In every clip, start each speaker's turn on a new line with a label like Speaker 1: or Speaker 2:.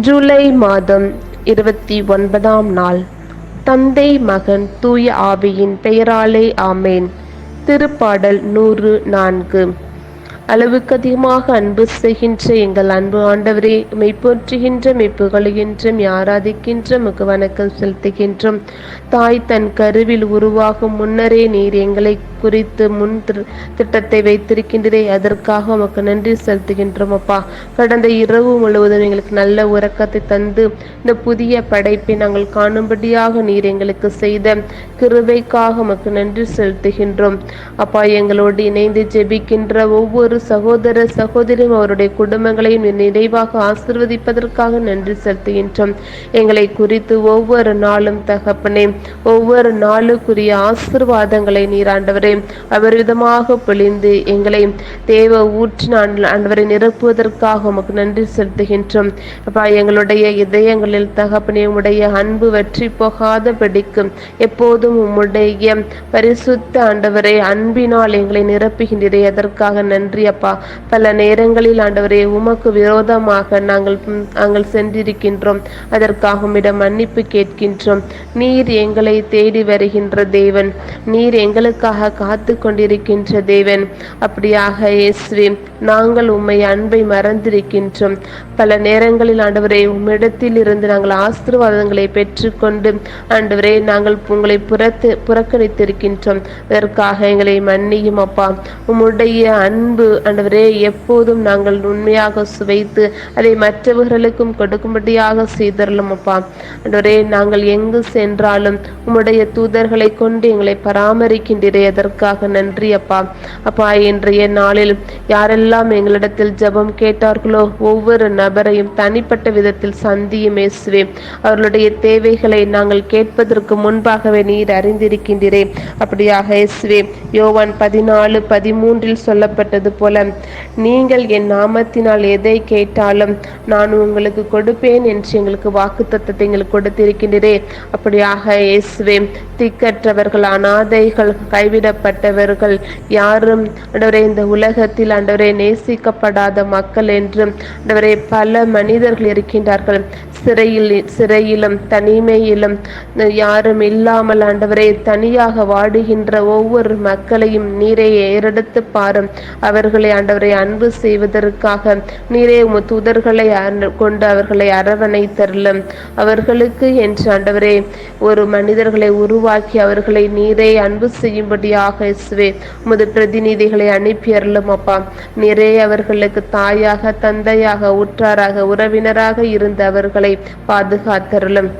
Speaker 1: ஜூலை மாதம் இருபத்தி ஒன்பதாம் நாள். தந்தை மகன் தூய ஆவியின் பெயராலே ஆமேன். திருப்பாடல் நூறு நான்கு. அளவுக்கு அதிகமாக அன்பு செய்கின்ற எங்கள் அன்பு ஆண்டவரே மெய்ப்போற்றுகின்ற மெய்ப்புகழுகின்ற யாராதிக்கின்ற முக வணக்கம் செலுத்துகின்றோம். தாய் தன் கருவில் உருவாகும் முன்னரே நீர் எங்களை குறித்து முன் திட்டத்தை வைத்திருக்கின்றதே. அதற்காக உமக்கு நன்றி செலுத்துகின்றோம் அப்பா. கடந்த இரவு முழுவதும் எங்களுக்கு நல்ல உறக்கத்தை தந்து இந்த புதிய படைப்பை நாங்கள் காணும்படியாக நீர் எங்களுக்கு செய்த கிருவைக்காக உமக்கு நன்றி செலுத்துகின்றோம். அப்பா எங்களோடு இணைந்து ஜெபிக்கின்ற ஒவ்வொரு சகோதர சகோதரியும் அவருடைய குடும்பங்களையும் நிறைவாக ஆசிர்வதிப்பதற்காக நன்றி செலுத்துகின்றோம். எங்களை குறித்து ஒவ்வொரு நாளும் தகப்பனே ஒவ்வொரு நாளுக்குரிய ஆசிர்வாதங்களை நீராண்டவரே ஆண்டவரே அபரிவிதமாக பொழிந்து எங்களை தேவ ஊற்றி ஆண்டவரை நிரப்புவதற்காக உமக்கு நன்றி செலுத்துகின்றோம். அப்பா எங்களுடைய இதயங்களில் தகப்பனே உடைய அன்பு வெற்றி போகாத படிக்கும் எப்போதும் உம்முடைய பரிசுத்த ஆண்டவரை அன்பினால் எங்களை நிரப்புகின்றே அதற்காக நன்றி அப்பா. பல நேரங்களில் ஆண்டவரே உமக்கு விரோதமாக நாங்கள் நாங்கள் சென்றிருக்கின்றோம். அதற்காக உம்மிடம் மன்னிப்பு கேட்கின்றோம். நீர் எங்களை தேடி வருகின்ற தேவன். நீர் எங்களுக்காக காத்து கொண்டிருக்கின்ற தேவன். அப்படியாக இயேசுவே நாங்கள் உம்மை அன்பை மறந்திருக்கின்றோம். பல நேரங்களில் ஆண்டவரே உம்மிடத்தில் இருந்து நாங்கள் ஆசீர்வாதங்களை பெற்றுக்கொண்டு ஆண்டவரே நாங்கள் உங்களை புறத்து புறக்கணித்திருக்கின்றோம். அதற்காக எங்களை மன்னியும் அப்பா. உம்முடைய அன்பு ஆண்டவரே எப்போதும் நாங்கள் உண்மையாக சுவைத்து அதை மற்றவர்களுக்கும் கொடுக்கும்படியாக செய்தரலும் அப்பா. ஆண்டவரே நாங்கள் எங்கு சென்றாலும் உம்முடைய தூதர்களை கொண்டு எங்களை பராமரிக்கின்றே அதற்காக நன்றி அப்பா. அப்பா இன்றைய நாளில் யாரெல்லாம் எங்களிடத்தில் ஜபம் கேட்டார்களோ ஒவ்வொரு நபரையும் தனிப்பட்ட விதத்தில் சந்தியும் இயேசுவே. அவர்களுடைய தேவைகளை நாங்கள் கேட்பதற்கு முன்பாகவே நீர் அறிந்திருக்கின்றே அப்படியாக இயேசுவே யோவான் பதினாலு பதிமூன்றில் சொல்லப்பட்டது போல நீங்கள் என் நாமத்தினால் எதை கேட்டாலும் நான் உங்களுக்கு கொடுப்பேன் என்று எங்களுக்கு வாக்கு தத்துவத்தை எங்களுக்கு கொடுத்திருக்கின்றே அப்படியாக இயேசுவே திக்கற்றவர்கள் அனாதைகள் கைவிட கைவிடப்பட்டவர்கள் யாரும் அண்டவரே இந்த உலகத்தில் அண்டவரை நேசிக்கப்படாத மக்கள் என்றும் அண்டவரே பல மனிதர்கள் இருக்கின்றார்கள். சிறையில் சிறையிலும் தனிமையிலும் யாரும் இல்லாமல் ஆண்டவரே தனியாக வாடுகின்ற ஒவ்வொரு மக்களையும் நீரை ஏறெடுத்து பாரும். அவர்களை ஆண்டவரை அன்பு செய்வதற்காக நீரே உம தூதர்களை கொண்டு அவர்களை அரவணைத்தரலும் அவர்களுக்கு என்று ஆண்டவரே ஒரு மனிதர்களை உருவாக்கி அவர்களை நீரே அன்பு செய்யும்படியாக இசுவே உமது பிரதிநிதிகளை அனுப்பி அருளும் அப்பா. நிறைய அவர்களுக்கு தாயாக தந்தையாக உற்றாராக உறவினராக இருந்த அவர்களை பாதுகாத்தருளும்.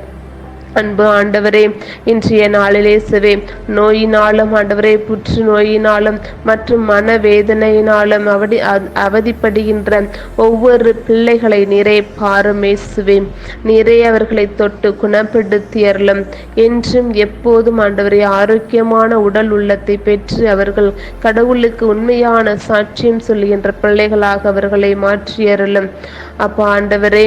Speaker 1: அன்பு ஆண்டவரே இன்றைய நாளிலே சிவே நோயினாலும் ஆண்டவரே புற்று நோயினாலும் மற்றும் மனவேதனையினாலும் அவதி அவதிப்படுகின்ற ஒவ்வொரு பிள்ளைகளை நிறை பாருமே சிவே நிறை அவர்களை தொட்டு குணப்படுத்தியறலும் என்றும் எப்போதும் ஆண்டவரே ஆரோக்கியமான உடல் உள்ளத்தை பெற்று அவர்கள் கடவுளுக்கு உண்மையான சாட்சியம் சொல்லுகின்ற பிள்ளைகளாக அவர்களை மாற்றியறலும் அப்போ ஆண்டவரே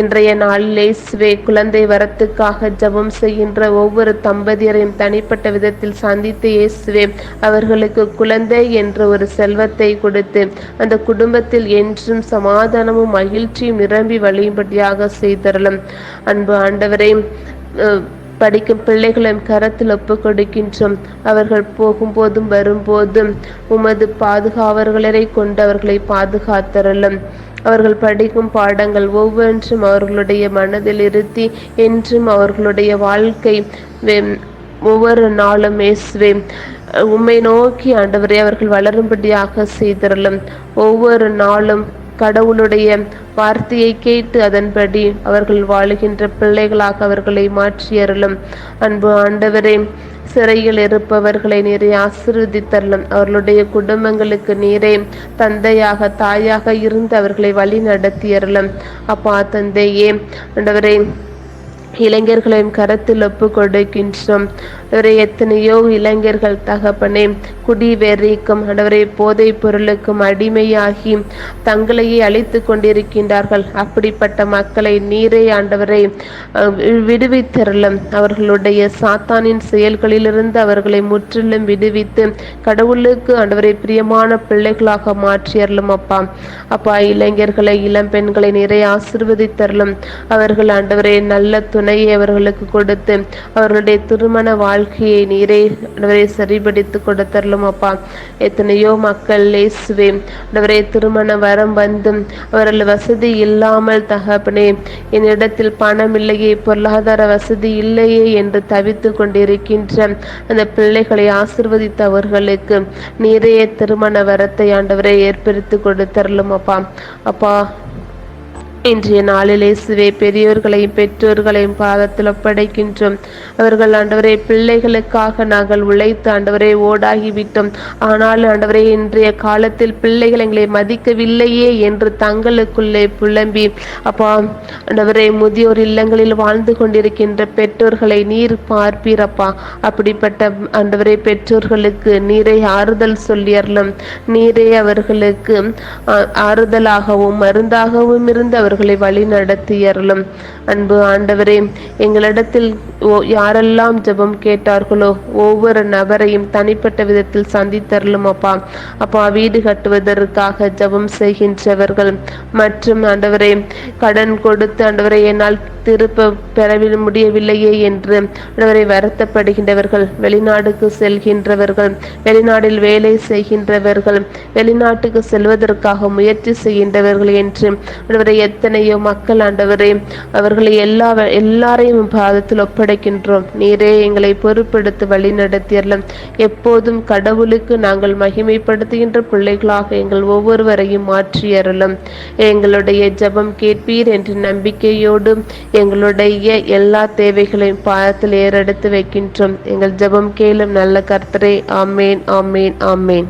Speaker 1: இன்றைய நாளிலே சுவே குழந்தை வரத்துக்காக ஜபம் செய்கின்ற ஒவ்வொரு தம்பதியரையும் தனிப்பட்ட விதத்தில் சந்தித்து இயேசுவே அவர்களுக்கு குழந்தை என்ற ஒரு செல்வத்தை கொடுத்து அந்த குடும்பத்தில் என்றும் சமாதானமும் மகிழ்ச்சியும் நிரம்பி வழியும்படியாக செய்தரலும். அன்பு ஆண்டவரை படிக்கும் பிள்ளைகளின் கரத்தில் ஒப்பு கொடுக்கின்றோம். அவர்கள் போகும்போதும் வரும்போதும் உமது பாதுகாவலரை கொண்டு அவர்களை பாதுகாத்தரலும். அவர்கள் படிக்கும் பாடங்கள் ஒவ்வொன்றும் அவர்களுடைய மனதில் இருத்தி என்றும் அவர்களுடைய வாழ்க்கை ஒவ்வொரு நாளும் இயேசுவே உம்மை நோக்கி ஆண்டவரை அவர்கள் வளரும்படியாக செய்திருளும் ஒவ்வொரு நாளும் கடவுளுடைய வார்த்தையை கேட்டு அதன்படி அவர்கள் வாழுகின்ற பிள்ளைகளாக அவர்களை மாற்றியறலும் அன்பு ஆண்டவரே சிறையில் இருப்பவர்களை நீரை ஆசிர்வதித்தரலும். அவர்களுடைய குடும்பங்களுக்கு நீரே தந்தையாக தாயாக இருந்து அவர்களை வழி நடத்தியறலும் அப்பா தந்தையே ஆண்டவரே இளைஞர்களின் கரத்தில் ஒப்பு கொடுக்கின்றோம் ஆண்டவரே எத்தனையோ இளைஞர்கள் தகப்பனே குடி வெறிக்கும் போதை போதைப் பொருளுக்கும் அடிமையாகி தங்களையே அழித்து கொண்டிருக்கின்றார்கள். அப்படிப்பட்ட மக்களை நீரே ஆண்டவரை விடுவித்தரலும் விடுவித்தருளும். அவர்களுடைய சாத்தானின் செயல்களிலிருந்து அவர்களை முற்றிலும் விடுவித்து கடவுளுக்கு ஆண்டவரை பிரியமான பிள்ளைகளாக மாற்றியறலும் அப்பா. அப்பா இளைஞர்களை இளம் பெண்களை நிறைய ஆசிர்வதித்தரலும் அவர்கள் ஆண்டவரை நல்ல துணை துணையை அவர்களுக்கு கொடுத்து அவர்களுடைய திருமண வாழ்க்கையை நீரே ஆண்டவரே சரிபடித்து கொடுத்தரலும் அப்பா. எத்தனையோ மக்கள் இயேசுவே ஆண்டவரே திருமண வரம் வந்தும் அவர்கள் வசதி இல்லாமல் தகப்பனே என்னிடத்தில் பணம் இல்லையே பொருளாதார வசதி இல்லையே என்று தவித்து கொண்டிருக்கின்ற அந்த பிள்ளைகளை ஆசிர்வதித்தவர்களுக்கு நீரே திருமண வரத்தை ஆண்டவரை ஏற்படுத்தி கொடுத்தரலும் அப்பா. அப்பா இன்றைய நாளில் இயேசுவே பெரியோர்களையும் பெற்றோர்களையும் பாதத்தில் ஒப்படைக்கின்றோம். அவர்கள் ஆண்டவரே பிள்ளைகளுக்காக நாங்கள் உழைத்து ஆண்டவரே ஓடாகிவிட்டோம். ஆனால் ஆண்டவரே இன்றைய காலத்தில் பிள்ளைகள் எங்களை மதிக்கவில்லையே என்று தங்களுக்குள்ளே புலம்பி அப்பா ஆண்டவரே முதியோர் இல்லங்களில் வாழ்ந்து கொண்டிருக்கின்ற பெற்றோர்களை நீர் பார்ப்பீரப்பா. அப்படிப்பட்ட ஆண்டவரே பெற்றோர்களுக்கு நீரை ஆறுதல் சொல்லியறலும் நீரே அவர்களுக்கு ஆறுதலாகவும் மருந்தாகவும் இருந்து அவர்களை வழி நடத்தியறலும் அன்பு ஆண்டவரே எங்களிடத்தில் யாரெல்லாம் ஜெபம் கேட்டார்களோ ஒவ்வொரு நபரையும் தனிப்பட்ட விதத்தில் சந்தித்தரலும் அப்பா. அப்பா வீடு கட்டுவதற்காக ஜெபம் செய்கின்றவர்கள். மற்றும் ஆண்டவரே கடன் கொடுத்து ஆண்டவரை என்னால் திருப்ப பெறவில் முடியவில்லையே என்று ஆண்டவரை வருத்தப்படுகின்றவர்கள். வெளிநாடுக்கு செல்கின்றவர்கள் வெளிநாட்டில் வேலை செய்கின்றவர்கள் வெளிநாட்டுக்கு செல்வதற்காக முயற்சி செய்கின்றவர்கள் என்று ஆண்டவரை எத்தனையோ மக்கள் அண்டவரை அவர்களை எல்லா எல்லாரையும் பாதத்தில் ஒப்படைக்கின்றோம். நீரே எங்களை பொறுப்பெடுத்து வழி நடத்தியறலாம் எப்போதும் கடவுளுக்கு நாங்கள் மகிமைப்படுத்துகின்ற பிள்ளைகளாக எங்கள் ஒவ்வொருவரையும் மாற்றியறலும் எங்களுடைய ஜெபம் கேட்பீர் என்ற நம்பிக்கையோடு எங்களுடைய எல்லா தேவைகளையும் பாதத்தில் ஏறெடுத்து வைக்கின்றோம். எங்கள் ஜெபம் கேளும் நல்ல கர்த்தரே ஆமேன் ஆமேன் ஆமேன்.